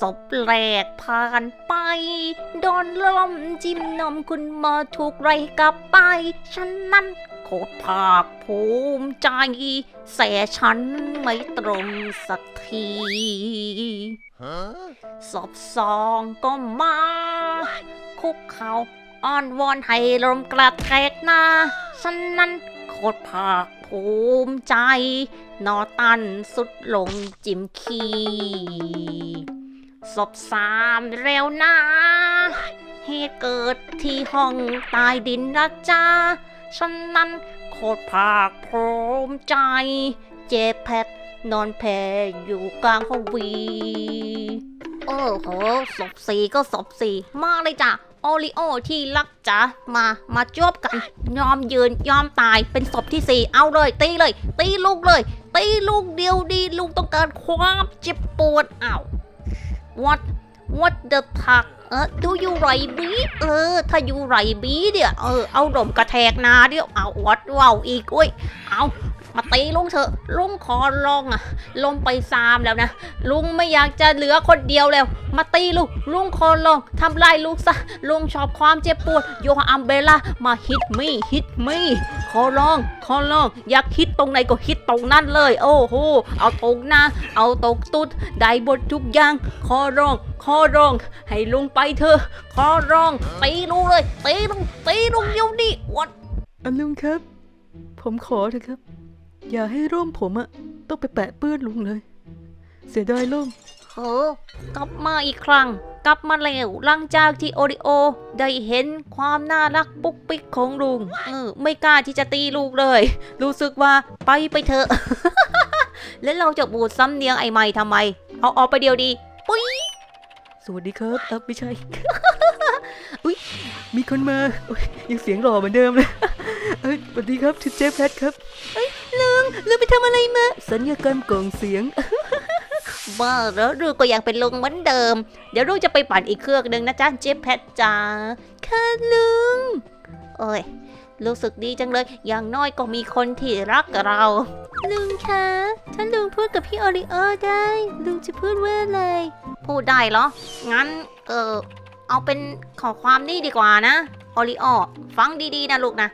ศพแรกผ่านไป โดนลมจิ้มนมคุณหมอถูกไรกลับไป ฉันนั้นโคตรภาคภูมิใจ แสฉันไม่ตรงสักทีศพสองก็มา คุกเขาอ้อนวอนให้ลมกระแทกหน้า ฉันนั้นโคตรภาคภูมิใจ นอตันสุดลงจิมขี ศพสามเร็วนะเหตุเกิดที่ห้องใต้ดินนะจ้าฉันนั้นโคตรภาคภูมิใจ เจ็บแพทนอนแผ่อยู่กลางห้องวี โอ้โหศพสี่ก็ศพสี่มาเลยจ้ะโอริโอที่รักจ๋ามามาจบกัน ยอมยืนยอมตายเป็นศพที่สี่เอาเลย ตีเลย ตีลูกเลย ตีลูกเดียวดีลูกต้องการความเจ็บปวดอ้าว what what the fuck เออ do you right b เออ ถ้า you right b เดี๋ยวเออ เอาดมกระแทกนาเดี๋ยวเอาวัดว้าวอีกอุ้ย เอา มาตีลุงเถอะ ลุงขอลองอะลงไปซามแล้วนะ ลุงไม่อยากจะเหลือคนเดียวแล้ว มาตีลุงลุงขอลองทำลายลูกซะ ลุงชอบความเจ็บปวด โยอัมเบล่ามาฮิตมี่ฮิตมี่ขอลองขอลอง อยากฮิตตรงไหนก็ฮิตตรงนั้นเลย โอ้โห เอาตรงหน้า เอาตกตุด ได้บททุกอย่างขอร้องขอร้องให้ลุงไปเถอะขอร้องตีลุงเลยตีลุงตีลุงเดี๋ยวนี้วัดอันลุงครับ ผมขอเถอะครับ อย่าให้ร่มผมอะต้องไปแปะเปื้อนลุงเลย เสียดายร่มเฮ้กลับมาอีกครั้ง กลับมาแล้วหลังจากที่โอริโอ ได้เห็นความน่ารักปุ๊กปิ๊กของลุงเออไม่กล้าที่จะตีลูกเลย รู้สึกว่าไปไปเถอะ แล้วเราจะบูดซ้ำเนียงไอ้ไม่ทำไม เอาออกไปเดียวดีปุ้ยสวัสดีครับเออไม่ใช่ อุ้ยมีคนมาอุ๊ยยังเสียงหล่อเหมือนเดิมเลยเอ้ยสวัสดีครับชื่อเจฟแพทครับเอ้ย ลุงลุงไปทำอะไรมา สัญญากรรมกล่องเสียง บ้าแล้วลูกก็ยังเป็นลุงเหมือนเดิม เดี๋ยวลูกจะไปปั่นอีกเครื่องหนึ่งนะจ๊ะเจฟแพทจ้าค่ะลุงเอ้ยรู้สึกดีจังเลย อย่างน้อยก็มีคนที่รักเรา ลุงคะถ้าลุงพูดกับพี่โอริโอได้ ลุงจะพูดว่าอะไรพูดได้เหรอ งั้น เออเอาเป็นขอความนี่ดีกว่านะ โอริโอ ฟังดีๆนะลูกนะ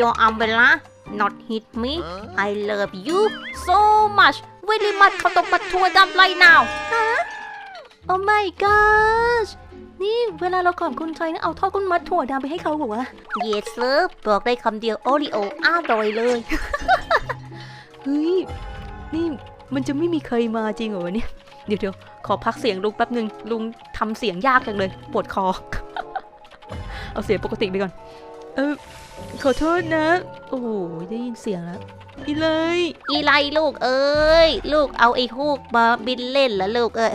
Your umbrella not hit me I love you so much very much เขาต้องมาทัวร์ดำไร now Oh my gosh นี่เวลาเราขอบคุณใครนะเอาทอดกุ้งมัดถั่วดำไปให้เขาบอกว่า Yes sir บอกได้คำเดียวโอริโออร่อยเลย เฮ้ย นี่มันจะไม่มีใครมาจริงเหรอวะเนี่ย เดี๋ยวเดี๋ยวขอพักเสียงลุงแป๊บหนึ่งลุงทำเสียงยากจังเลย ปวดคอ เอาเสียงปกติไปก่อน เออ ขอโทษนะ โอ้โหได้ยินเสียงแล้วอีเลย อีไลลูกเอ้ย ลูกเอาไอ้ฮูกมาบินเล่นแล้วลูกเอ้ย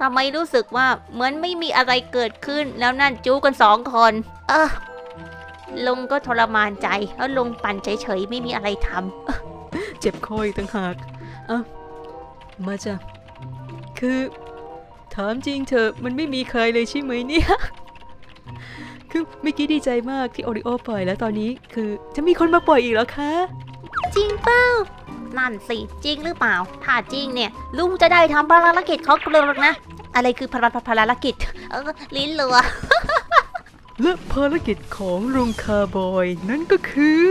ทำไมรู้สึกว่าเหมือนไม่มีอะไรเกิดขึ้นแล้วนั่นจู้กันสองคน เออลุงก็ทรมานใจแล้วลุงปั่นเฉยๆไม่มีอะไรทำเจ็บคออีกต่างหากเอ้ามาจ้ะคือ ถามจริงเถอะมันไม่มีใครเลยใช่ไหมเนี่ย คือเมื่อกี้ดีใจมากที่โอริโอปล่อยแล้วตอนนี้คือจะมีคนมาปล่อยอีกแล้วคะ จริงเปล่านั่นสิ จริงหรือเปล่า ถ้าจริงเนี่ย ลุงจะได้ทำภารกิจของลุงหรอกนะ อะไรคือภารภารกิจเออลิ้นเหลือและภารกิจของลุงคาร์บอยนั่นก็คือ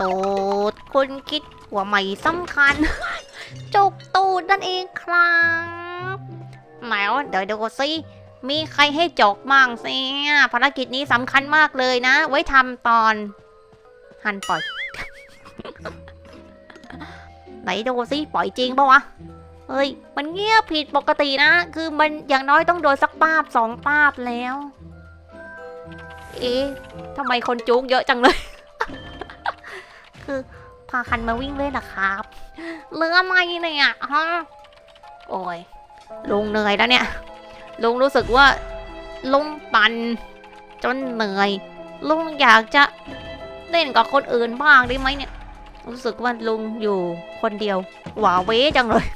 ตูดคุณคิดว่าไม่สำคัญ จุกตูดนั่นเองครับแหมวเดี๋ยวดูสิ มีใครให้จกมั่งเสิภารกิจนี้สำคัญมากเลยนะ ไว้ทำตอน หันปล่อย ไหนดูสิปล่อยจริงปะวะเฮ้ย มันเงียบผิดปกตินะ คือมันอย่างน้อยต้องโดนสักป้าบสองป้าบแล้ว เอ๊ะทำไมคนจุกเยอะจังเลย คือพาคันมาวิ่งเล่นนะครับเรืออะไรเนี่ยฮะโอ้ยลุงเหนื่อยแล้วเนี่ย ลุงรู้สึกว่า ลุงปั่นจนเหนื่อย ลุงอยากจะเล่นกับคนอื่นบ้างได้ไหมเนี่ย รู้สึกว่าลุงอยู่คนเดียว หวาเวจังเลย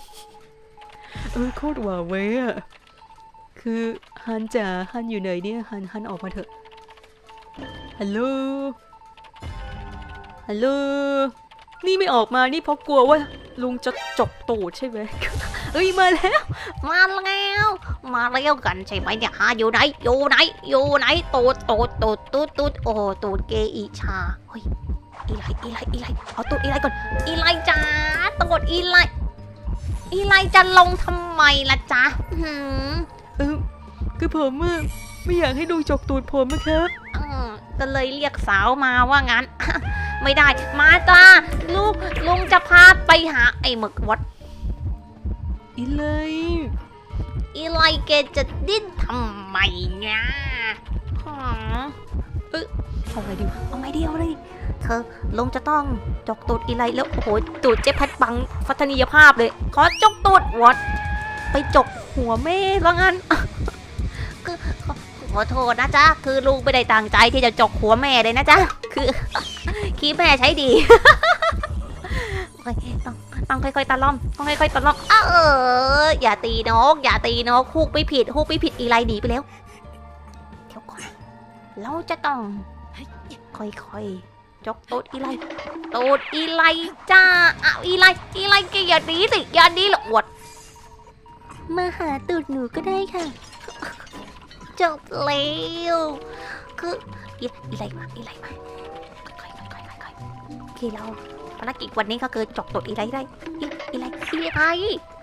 เออโคตรหวาเว้อะคือฮันจ๋าฮันอยู่ไหนเนี่ยฮันฮันออกมาเถอะฮัลโหลฮัลโหลนี่ไม่ออกมานี่เพราะกลัวว่าลุงจะจกตูดใช่ไหม เฮ้ยมาแล้ว มาแล้ว มาแล้วกันใช่ไหมเนี่ยฮะอยู่ไหนอยู่ไหนอยู่ไหนตูดตูดตูดตูดตูดโอ้ตูดเกอีชาเฮ้ยอีไลอีไลอีไลเอาตูดอีไลก่อนอีไลจ้าตูดอีไลอีไลจะลงทำไมล่ะจ๊ะหืมเออคือผมอะไม่อยากให้ลุงจกตูดผมนะครับเออก็เลยเรียกสาวมาว่างั้น ไม่ได้ มาจ้าลูกลุงจะพาไปหาไอ้หมึกวัด อีเลยอีไลแกจะดิ้นทำไมเนี่ยหอเอาไงดีวะเอาไม่เดียวเลยเธอลุงจะต้องจกตูดอีไลแล้วโอ้โหตูดเจ๊พัดบังฟัฒนียภาพเลย ขอจกตูดวัดไปจกหัวแม่แล้วงั้นคือขอขอโทษนะจ๊ะ คือลุงไม่ได้ตั้งใจที่จะจกหัวแม่เลยนะจ๊ะ คือคีแม่ใช้ดีโอ้ยต้อง ต้องค่อยๆตะล่อมต้องค่อยๆตะล่อมเอออย่าตีนก อย่าตีนกฮุกไม่ผิดฮุกไม่ผิดอีไลหนีไปแล้วเดี๋ยวก่อนเราจะต้องค่อยๆจกตูดอีไลตูดอีไลจ้าอ้าวอีไลอีไลแกอย่าหนีสิอย่าหนีหรอกอวดมาหาตูดหนูก็ได้ค่ะจบแล้วคืออีไลมาอีไลมาค่อยๆค่อยๆค่อยๆโอเคเราารกิจวันนี้ก็คือจกตูดอีไลได้อีอีไลอีไล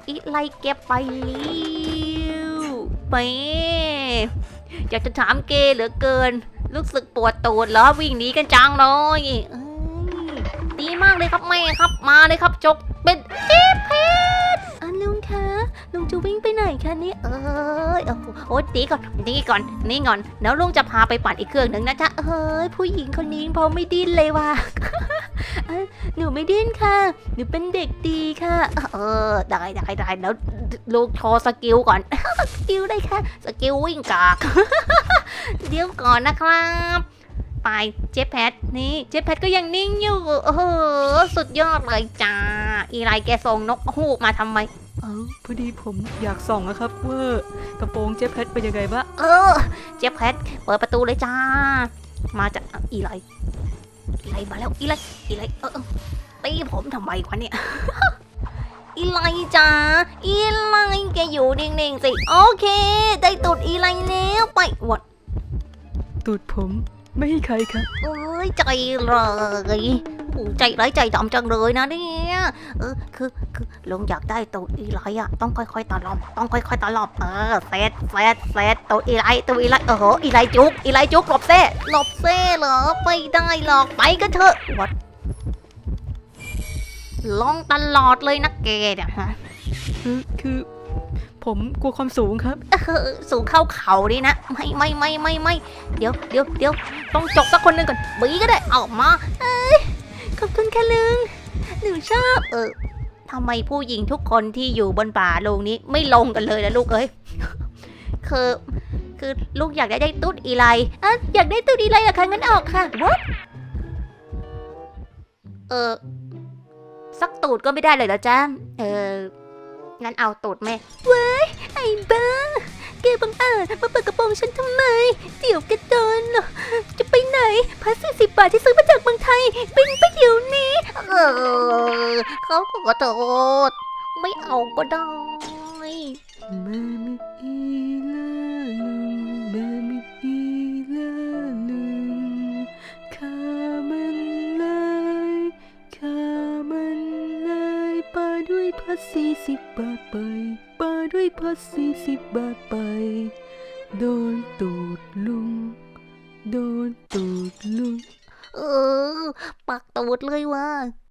อีไลแกไปแล้วไปอยากจะถามเกย์เหลือเกิน รู้สึกปวดตูดเหรอวิ่งหนีกันจังเลยเอ้ยดีมากเลยครับแม่ครับมาเลยครับจกเป็นเจ็บเพชรอันลุงคะลุงจะวิ่งไปไหนคะเนี่ยเอ้ยโอ้โหโอ้ยดีก่อนดีก่อนนี่ก่อนเดี๋ยวลุงจะพาไปปั่นอีกเครื่องหนึ่งนะจ๊ะเอ้ยผู้หญิงคนนี้พอไม่ดิ้นเลยว่ะเอ้ย หนูไม่ดิ้นค่ะ หนูเป็นเด็กดีค่ะ เออ ได้ได้ได้แล้วลุงโชว์สกิลก่อน สกิลได้ค่ะ สกิลวิ่งกาก เดี๋ยวก่อนนะครับ ไปเจ๊แพทนี่เจ๊แพทก็ยังนิ่งอยู่โอ้โหสุดยอดเลยจ้า อีไรแกส่งนกฮูกมาทำไมเออพอดีผมอยากส่องนะครับว่ากระโปรงเจ๊เพชรเป็นยังไงบ้างเออ เจ๊แพทเปิดประตูเลยจ้า มาจากอะอีไร อีไรมาแล้วอีไรอีไรเออเออตีผมทำไมวะเนี่ย อีไรจ้าอีไรแกอยู่นิ่งๆสิโอเค ได้ตุดอีไรแล้วไปวัดตูดผมไม่ให้ใครครับเอ้ยใจเลยโอ้ใจร้ายใจดำจังเลยนะเนี่ยเออคือคือ ลุงอยากได้ตัวอีไลอะต้องค่อยๆตะลอมต้องค่อยๆตะลอมเออเซตเซตเซตตัวอีไลตัวอีไลเออโหอีไลจุกอีไลจุกหลบเซ่หลบเซ่เหรอไม่ได้หรอกไปกันเถอะวัดลองตลอดเลยนะแกเนี่ยฮะเออคือผมกลัวความสูงครับเออสูงเข้าเขาดินะ ไม่ไม่ไม่ไม่ไม่เดี๋ยวเดี๋ยวเดี๋ยวต้องจกสักคนหนึ่งก่อนบีก็ได้ออกมาขอบคุณค่ะลุงหนูชอบเออ ทำไมผู้หญิงทุกคนที่อยู่บนป่าลงนี้ไม่ลงกันเลยนะลูกเอ้ย คือ คือลูกอยากได้ได้ตุ๊ดอีไลอะอยากได้ตุ๊ดอีไลเหรอคะงั้นออกค่ะ what เออสักตูดก็ไม่ได้เลยเหรอจ๊ะเออ งั้นเอาตูดแม่ เว้ย ไอ้บ้าแกบังอาจมาเปิดกระโปรงฉันทำไม เดี๋ยวแกโดนหรอจะไปไหน พัสสี่สิบบาทที่ซื้อมาจากเมืองไทยบินไปเดี๋ยวนี้ เออเขาก็ขอโทษไม่เอาก็ได้มามิอีลาลุงมามิอีลาลุงข้ามันเลยข้ามันเลยปาด้วยพัสสี่สิบบาทไปปาด้วยพัสสี่สิบบาทไป โดนตูดลุง โดนตูดลุง เออ ปักตูดเลยว่ะ